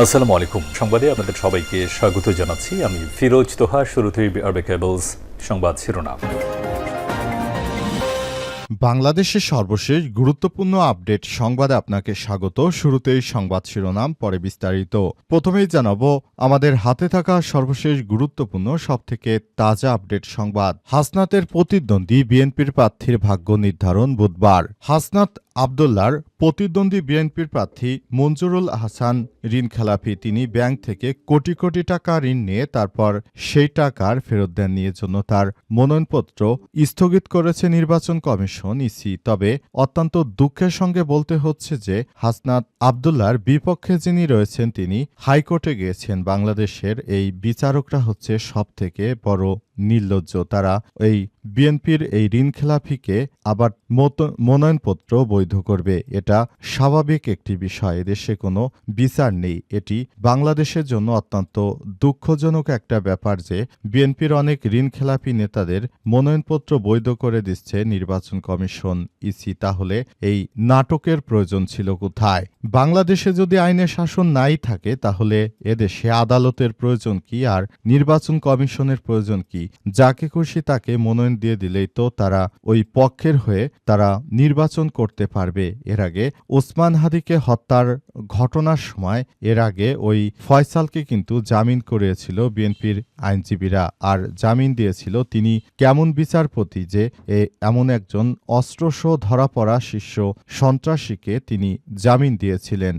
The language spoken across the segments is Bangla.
আসসালামু আলাইকুম। সংবাদে আপনাদের সবাইকে স্বাগত জানাচ্ছি। আমি ফিরোজ তোহা, শুরুতেই আরবে কেবলস সংবাদ শিরোনাম। বাংলাদেশের সর্বশেষ গুরুত্বপূর্ণ আপডেট সংবাদে আপনাকে স্বাগত। শুরুতেই সংবাদ শিরোনাম, পরে বিস্তারিত। প্রথমেই জানাব, আমাদের হাতে থাকা সর্বশেষ গুরুত্বপূর্ণ, সবথেকে তাজা আপডেট সংবাদ। হাসনাতের প্রতিদ্বন্দ্বী বিএনপির প্রার্থীর ভাগ্য নির্ধারণ বুধবার। হাসনাত আবদুল্লার প্রতিদ্বন্দ্বী বিএনপির প্রার্থী মঞ্জুরুল হাসান ঋণ খেলাফি তিনি ব্যাংক থেকে কোটি কোটি টাকা ঋণ নিয়ে তারপর সেই টাকার ফেরত দেননি। জন্য তার মনোনয়নপত্র স্থগিত করেছে নির্বাচন কমিশন ইসি। তবে অত্যন্ত দুঃখের সঙ্গে বলতে হচ্ছে যে হাসনাত আবদুল্লার বিপক্ষে যিনি রয়েছেন, তিনি হাইকোর্টে গিয়েছেন। বাংলাদেশের এই বিচারকরা হচ্ছে সবথেকে বড় নির্লজ্জ। তারা এই বিএনপির এই ঋণ খেলাফিকে আবার মনোনয়নপত্র বৈধ করবে, এটা স্বাভাবিক একটি বিষয়। দেশে কোনো বিচার নেই। এটি বাংলাদেশের জন্য অত্যন্ত দুঃখজনক একটা ব্যাপার যে বিএনপির অনেক ঋণ খেলাফি নেতাদের মনোনয়নপত্র বৈধ করে দিচ্ছে নির্বাচন কমিশন। ইসি, তাহলে এই নাটকের প্রয়োজন ছিল কোথায়? বাংলাদেশে যদি আইনের শাসন নাই থাকে, তাহলে এদেশে আদালতের প্রয়োজন কি? আর নির্বাচন কমিশনের প্রয়োজন কি? যাকে খুশি তাকে মনোনয়ন দিয়ে দিলেই তো তারা ওই পক্ষের হয়ে তারা নির্বাচন করতে পারবে। এর আগে ওসমান হাদিকে হত্যার ঘটনার সময় এর আগে ওই ফয়সালকে কিন্তু জামিন করিয়েছিল বিএনপির আইনজীবীরা। আর জামিন দিয়েছিল তিনি কেমন বিচারপতি যে এমন একজন অস্ত্রসহ ধরা পড়া শীর্ষ সন্ত্রাসীকে তিনি জামিন দিয়েছিলেন।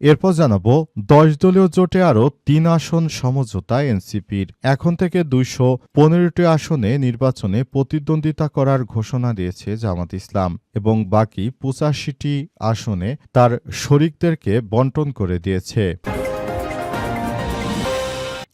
এরপর জানাব, দশ দলীয় জোটে আরও তিন আসন সমঝোতা এনসিপির। এখন থেকে দুইশো পনেরোটি আসনে নির্বাচনে প্রতিদ্বন্দ্বিতা করার ঘোষণা দিয়েছে জামাত ইসলাম এবং বাকি পঁচাশিটি আসনে তার শরিকদেরকে বন্টন করে দিয়েছে।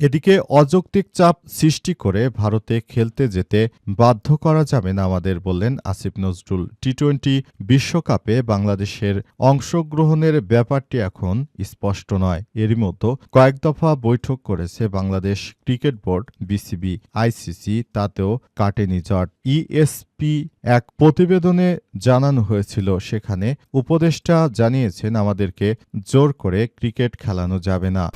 এদিকে অযৌক্তিক চাপ সৃষ্টি করে ভারতে খেলতে যেতে বাধ্য করা যাবে না আমাদের, বললেন আসিফ নজরুল। টি টোয়েন্টি বিশ্বকাপে বাংলাদেশের অংশগ্রহণের ব্যাপারটি এখন স্পষ্ট নয়। এরই মতো কয়েক দফা বৈঠক করেছে Bangladesh cricket board, BCB, ICC, তাতেও কাটেনি জট ইএসপি এক প্রতিবেদনে জানানো হয়েছিল, সেখানে উপদেষ্টা জানিয়েছেন, আমাদেরকে জোর করে ক্রিকেট খেলানো যাবে না।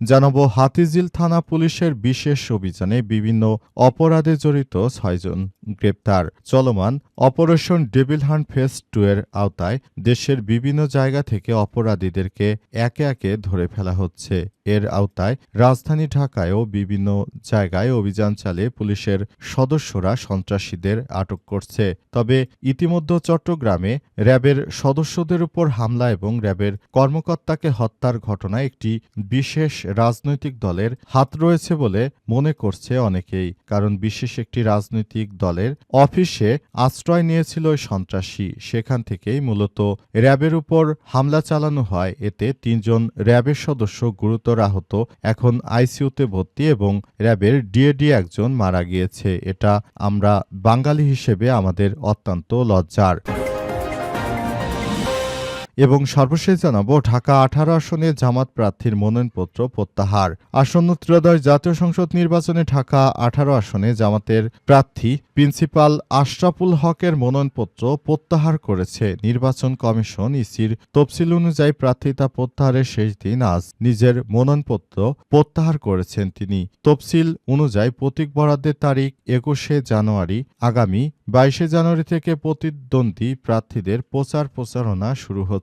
জানাব হাতিজিল থানা পুলিশের বিশেষ অভিযানে বিভিন্ন অপরাধে জড়িত ছয়জন। গ্রেপ্তার, চলমান operation devil hunt phase two এর আওতায় দেশের বিভিন্ন জায়গা থেকে অপরাধীদেরকে একে একে ধরে ফেলা হচ্ছে। এর আওতায় রাজধানী ঢাকায়ও বিভিন্ন জায়গায় অভিযান চালিয়ে পুলিশের সদস্যরা সন্ত্রাসীদের আটক করছে। তবে ইতিমধ্যে চট্টগ্রামে র্যাবের সদস্যদের উপর হামলা এবং র্যাবের কর্মকর্তাকে হত্যার ঘটনায় একটি বিশেষ রাজনৈতিক দলের হাত রয়েছে বলে মনে করছে অনেকেই, কারণ বিশেষ একটি রাজনৈতিক দলের অফিসে আশ্রয় নিয়েছিল ওই সন্ত্রাসী। সেখান থেকেই মূলত র্যাবের উপর হামলা চালানো হয়। এতে তিনজন র্যাবের সদস্য গুরুতর আহত, এখন আইসিইউতে ভর্তি এবং র্যাবের ডিএডি একজন মারা গিয়েছে। এটা আমরা বাঙালি হিসেবে আমাদের অত্যন্ত লজ্জার। এবং সর্বশেষ জানাব, ঢাকা আঠারো আসনে জামাত প্রার্থীর মনোনয়নপত্র প্রত্যাহার। আসন্ন ত্রয়োদশ জাতীয় সংসদ নির্বাচনে ঢাকা আঠারো আসনে জামাতের প্রার্থী প্রিন্সিপাল আশরাফুল হকের মনোনয়নপত্র প্রত্যাহার করেছে। নির্বাচন কমিশন ইসির তফসিল অনুযায়ী প্রার্থিতা প্রত্যাহারের শেষ দিন আজ নিজের মনোনয়নপত্র প্রত্যাহার করেছেন তিনি। তফসিল অনুযায়ী প্রতীক বরাদ্দের তারিখ একুশে জানুয়ারি আগামী বাইশে জানুয়ারি থেকে প্রতিদ্বন্দ্বী প্রার্থীদের প্রচার প্রচারণা শুরু হচ্ছে।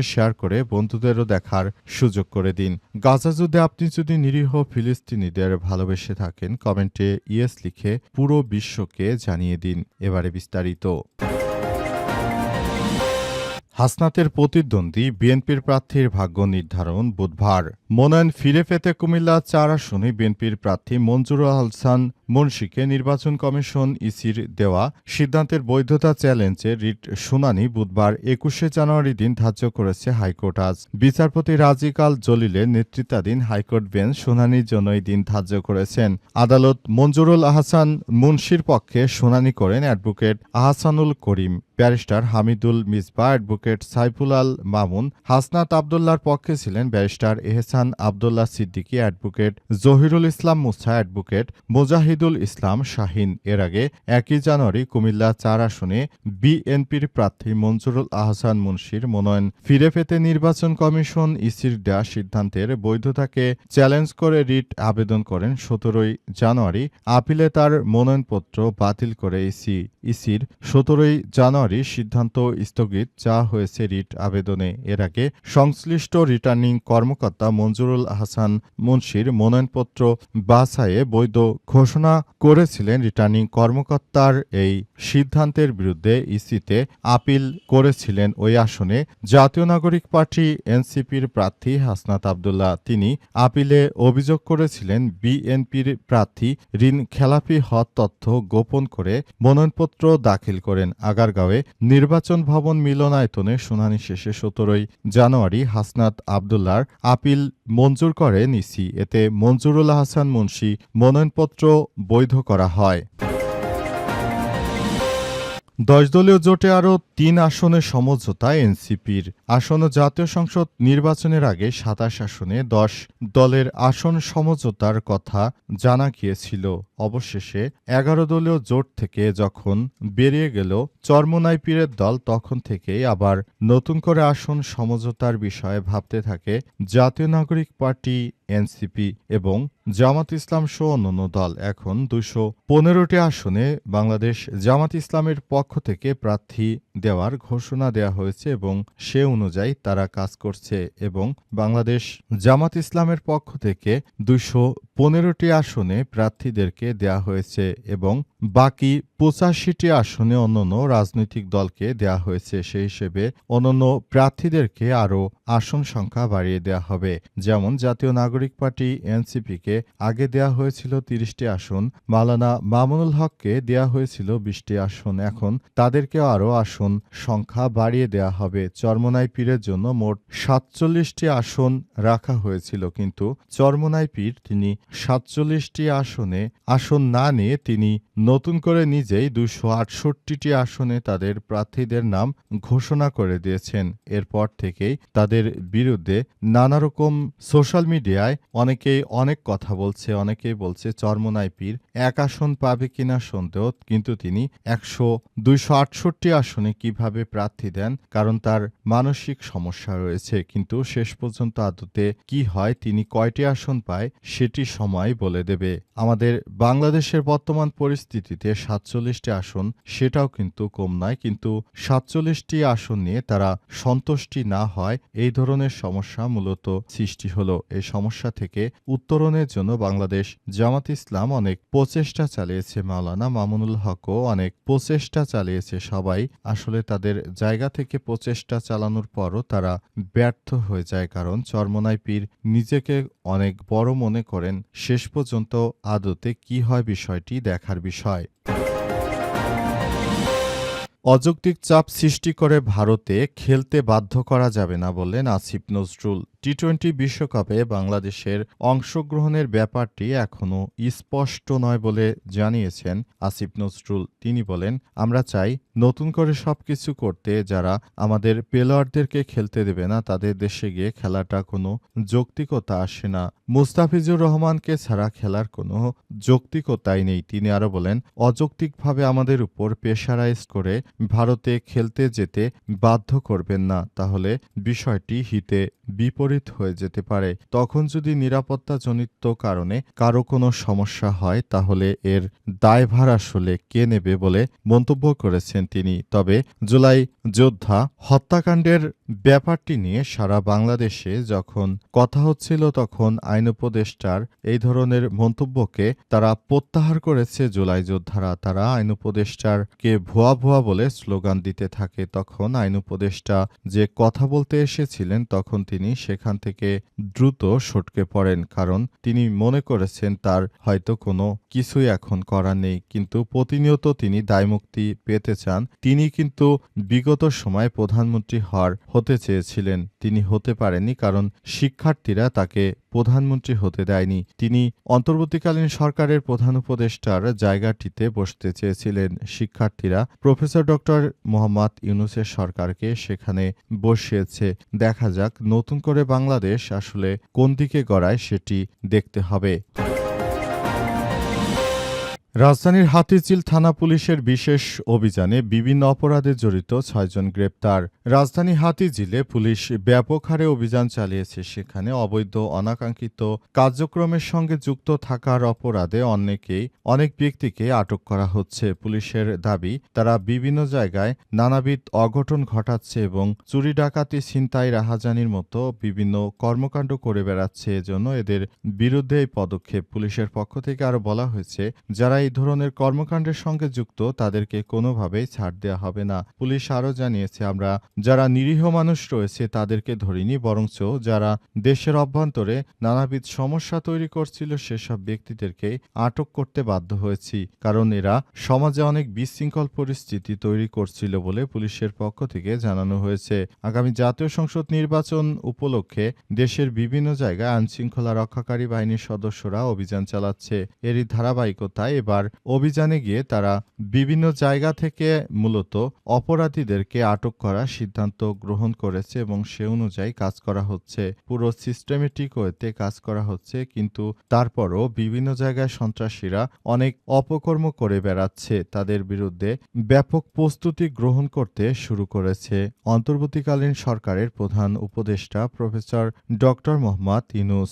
শেয়ার করে বন্ধুদেরও দেখার সুযোগ করে দিন। গাজা যুদ্ধে আপনি যদি নিরীহ ফিলিস্তিনিদের ভালোবেসে থাকেন, কমেন্টে ইয়েস লিখে পুরো বিশ্বকে জানিয়ে দিন। এবারে বিস্তারিত। হাসনাতের প্রতিদ্বন্দ্বী বিএনপির প্রার্থীর ভাগ্য নির্ধারণ বুধবার। মনোনয়ন ফিরে পেতে কুমিল্লা চার আসনে বিএনপির প্রার্থী মঞ্জুর আহসান মুন্সিকে নির্বাচন কমিশন ইসির দেওয়া সিদ্ধান্তের বৈধতা চ্যালেঞ্জে রিট শুনানি বুধবার একুশে জানুয়ারি দিন ধার্য করেছে হাইকোর্ট। আজ বিচারপতি রাজিকাল জলিলের নেতৃত্বাধীন হাইকোর্ট বেঞ্চ শুনানির জন্য এই দিন ধার্য করেছেন। আদালত মঞ্জুরুল আহসান মুন্সির পক্ষে শুনানি করেন advocate Ahsanul Karim. Barrister Hamidul Misba, advocate Saiful Al Mamun, Hasnat আবদুল্লার পক্ষে ছিলেন barrister Ehsan Abdullah Siddiqui advocate, Zahirul Islam Musa advocate, Mujahidul Islam Shahin. এর আগে একই জানুয়ারি কুমিল্লা চার আসনে বিএনপির প্রার্থী মঞ্জুরুল আহসান মুন্সির মনোনয়ন। ফিরে পেতে নির্বাচন কমিশন ইসির দেওয়া সিদ্ধান্তের বৈধতাকে চ্যালেঞ্জ করে রিট আবেদন করেন সতেরোই জানুয়ারি। আপিলে তার মনোনয়নপত্র বাতিল করে ইসি। ইসির সতেরোই জানুয়ারি সিদ্ধান্ত স্থগিত। যা হয়েছে রিট আবেদনে। এর আগে সংশ্লিষ্ট রিটার্নিং কর্মকর্তা মঞ্জুরুল আহসান মুন্সির মনোনয়নপত্র বাছাইয়ে বৈধ ঘোষণা করেছিলেন রিটার্নিং কর্মকর্তার এই সিদ্ধান্তের বিরুদ্ধে ইসিতে আপিল করেছিলেন ওই আসনে জাতীয় নাগরিক পার্টি এনসিপির প্রার্থী হাসনাত আবদুল্লাহ। তিনি আপিলে অভিযোগ করেছিলেন, বিএনপির প্রার্থী ঋণ খেলাপি হওয়ার তথ্য গোপন করে মনোনয়নপত্র দাখিল করেন। আগারগাঁওয়ে নির্বাচন ভবন মিলনায়তনে শুনানি শেষে সতেরোই জানুয়ারি হাসনাত আবদুল্লার আপিল মঞ্জুর করেন ইসি। এতে মঞ্জুরুল হাসান মুন্সি মনোনয়নপত্র বৈধ করা হয়। দশ দলীয় জোটে আরও তিন আসনে সমঝোতা এনসিপির। আসন্ন জাতীয় সংসদ নির্বাচনের আগে সাতাশ আসনে দশ দলের আসন সমঝোতার কথা জানা গিয়েছিল। অবশেষে এগারো দলীয় জোট থেকে যখন বেরিয়ে গেল চরমোনাই পীরের দল, তখন থেকেই আবার নতুন করে আসন সমঝোতার বিষয়ে ভাবতে থাকে জাতীয় নাগরিক পার্টি, এনসিপি এবং জামাত ইসলাম সহ অন্যান্য দল। এখন দুশো পনেরোটি আসনে বাংলাদেশ জামাত ইসলামের পক্ষ থেকে প্রার্থী দেওয়ার ঘোষণা দেয়া হয়েছে এবং সে অনুযায়ী তারা কাজ করছে এবং বাংলাদেশ জামাত ইসলামের পক্ষ থেকে দুশো পনেরোটি আসনে প্রার্থীদেরকে দেয়া হয়েছে এবং বাকি পঁচাশিটি আসনে অন্যান্য রাজনৈতিক দলকে দেয়া হয়েছে। সেই হিসেবে অন্যান্য প্রার্থীদেরকে আরও আসন সংখ্যা বাড়িয়ে দেওয়া হবে। যেমন জাতীয় নাগরিক পার্টি এনসিপিকে আগে দেয়া হয়েছিল তিরিশটি আসন, মালানা মামুনুল হককে দেয়া হয়েছিল বিশটি আসন। এখন তাদেরকে আরও আসন সংখ্যা বাড়িয়ে দেয়া হবে। চরমোনাই পীরের জন্য মোট সাতচল্লিশটি আসন রাখা হয়েছিল, কিন্তু চরমোনাই পীর তিনি সাতচল্লিশটি আসনে আসন না নিয়ে তিনি নতুন করে নিজেই দুশো আটষট্টিটি আসনে তাদের প্রার্থীদের নাম ঘোষণা করে দিয়েছেন। এরপর থেকেই তাদের বিরুদ্ধে নানা রকম সোশ্যাল মিডিয়ায় অনেকেই অনেক কথা বলছে, অনেকেই বলছে চরমোনাই পীর এক আসন পাবে কিনা সন্দেহ, কিন্তু তিনি একশো দুইশো আটষট্টি আসনে কীভাবে প্রার্থী দেন কারণ তার মানসিক সমস্যা রয়েছে। কিন্তু শেষ পর্যন্ত আদতে কি হয়, তিনি কয়টি আসন পায় সেটি সময় বলে দেবে। আমাদের বাংলাদেশের বর্তমান পরিস্থিতিতে সাতচল্লিশটি আসন সেটাও কিন্তু কম নয়, কিন্তু সাতচল্লিশটি আসন নিয়ে তারা সন্তুষ্টি না হয়, এই ধরনের সমস্যা মূলত সৃষ্টি হলো। এই সমস্যা থেকে উত্তরণের জন্য বাংলাদেশ জামাত ইসলাম অনেক প্রচেষ্টা চালিয়েছে। মাওলানা মামুনুল হকও অনেক প্রচেষ্টা চালিয়েছে। সবাই আসলে তাদের জায়গা থেকে প্রচেষ্টা চালানোর পরও তারা ব্যর্থ হয়ে যায়। কারণ চরমনাই পীর নিজেকে অনেক বড় মনে করেন। শেষ পর্যন্ত আদতে কি হয় বিষয়টি দেখার বিষয়। অযৌক্তিক চাপ সৃষ্টি করে ভারতে খেলতে বাধ্য করা যাবে না বললেন আসিফ নজরুল। টি টোয়েন্টি বিশ্বকাপে বাংলাদেশের অংশগ্রহণের ব্যাপারটি এখনও স্পষ্ট নয় বলে জানিয়েছেন আসিফ নজরুল। তিনি বলেন, আমরা চাই নতুন করে সবকিছু করতে যারা আমাদের প্লেয়ারদেরকে খেলতে দেবে না, তাদের দেশে গিয়ে খেলাটা কোনো যৌক্তিকতা আসে না। মুস্তাফিজুর রহমানকে ছাড়া খেলার কোনো যৌক্তিকতাই নেই। তিনি আরও বলেন, অযৌক্তিকভাবে আমাদের উপর প্রেশারাইজ করে ভারতে খেলতে যেতে বাধ্য করবেন না। তাহলে বিষয়টি হিতে বিপরীত হয়ে যেতে পারে। তখন যদি নিরাপত্তাজনিত কারণে কারও কোনো সমস্যা হয়, তাহলে এর দায়ভার আসলে কে নেবে বলে মন্তব্য করেছেন তিনি। তবে জুলাই যোদ্ধা হত্যাকাণ্ডের ব্যাপারটি নিয়ে সারা বাংলাদেশে যখন কথা হচ্ছিল তখন আইন উপদেষ্টার এই ধরনের মন্তব্যকে তারা প্রত্যাহার করেছে জুলাই যোদ্ধারা। তারা আইন উপদেষ্টারকে ভুয়া ভুয়া বলে স্লোগান দিতে থাকে। তখন আইন উপদেষ্টা যে কথা বলতে এসেছিলেন তখন তিনি সেখান থেকে দ্রুত সটকে পড়েন কারণ তিনি মনে করেছেন তার হয়তো কোনো কিছুই এখন করার নেই। কিন্তু প্রতিনিয়ত তিনি দায়মুক্তি পেতে চান। তিনি কিন্তু বিগত সময় প্রধানমন্ত্রী হওয়ার হতে চেয়েছিলেন, তিনি হতে পারেননি কারণ শিক্ষার্থীরা তাকে প্রধানমন্ত্রী হতে দেয়নি। তিনি অন্তর্বর্তীকালীন সরকারের প্রধান উপদেষ্টার জায়গাটিতে বসতে চেয়েছিলেন। শিক্ষার্থীরা প্রফেসর ডক্টর মোহাম্মদ ইউনুসের সরকারকে সেখানে বসিয়েছে। দেখা যাক নতুন করে বাংলাদেশ আসলে কোন দিকে গড়ায় সেটি দেখতে হবে। রাজধানীর হাতিঝিল থানা পুলিশের বিশেষ অভিযানে বিভিন্ন অপরাধে জড়িত ছয়জন গ্রেপ্তার। রাজধানী হাতিঝিলে পুলিশ ব্যাপক হারে অভিযান চালিয়েছে। সেখানে অবৈধ, অনাকাঙ্ক্ষিত কার্যক্রমের সঙ্গে যুক্ত থাকার অপরাধে অনেকেই, অনেক ব্যক্তিকে আটক করা হচ্ছে। পুলিশের দাবি, তারা বিভিন্ন জায়গায় নানাবিধ অঘটন ঘটাচ্ছে এবং চুরি, ডাকাতি, ছিনতাই, রাহাজানির মতো বিভিন্ন কর্মকাণ্ড করে বেড়াচ্ছে। এজন্য এদের বিরুদ্ধে এই পদক্ষেপ পুলিশের পক্ষ থেকে আরও বলা হয়েছে, যারা এই ধরনের কর্মকাণ্ডের সঙ্গে যুক্ত তাদেরকে কোনোভাবেই ছাড় দেওয়া হবে না। পুলিশ আরও জানিয়েছে, আমরা যারা নিরীহ মানুষ রয়েছে তাদেরকে ধরিনি, বরঞ্চ যারা দেশের অভ্যন্তরে নানাবিধ সমস্যা তৈরি করছিল সেসব ব্যক্তিদেরকে আটক করতে বাধ্য হয়েছি, কারণ এরা সমাজে অনেক বিশৃঙ্খল পরিস্থিতি তৈরি করছিল বলে পুলিশের পক্ষ থেকে জানানো হয়েছে। আগামী জাতীয় সংসদ নির্বাচন উপলক্ষে দেশের বিভিন্ন জায়গায় আইনশৃঙ্খলা রক্ষাকারী বাহিনীর সদস্যরা অভিযান চালাচ্ছে। এরই ধারাবাহিকতায় এবার অভিযানে গিয়ে তারা বিভিন্ন জায়গা থেকে মূলত অপরাধীদেরকে আটক করার সিদ্ধান্ত গ্রহণ করেছে এবং সে অনুযায়ী কাজ করা হচ্ছে। পুরো সিস্টেমেটিক ওয়েতে কাজ করা হচ্ছে, কিন্তু তারপরও বিভিন্ন জায়গায় সন্ত্রাসীরা অনেক অপকর্ম করে বেড়াচ্ছে। তাদের বিরুদ্ধে ব্যাপক প্রস্তুতি গ্রহণ করতে শুরু করেছে। অন্তর্বর্তীকালীন সরকারের প্রধান উপদেষ্টা প্রফেসর ডক্টর মোহাম্মদ ইনুস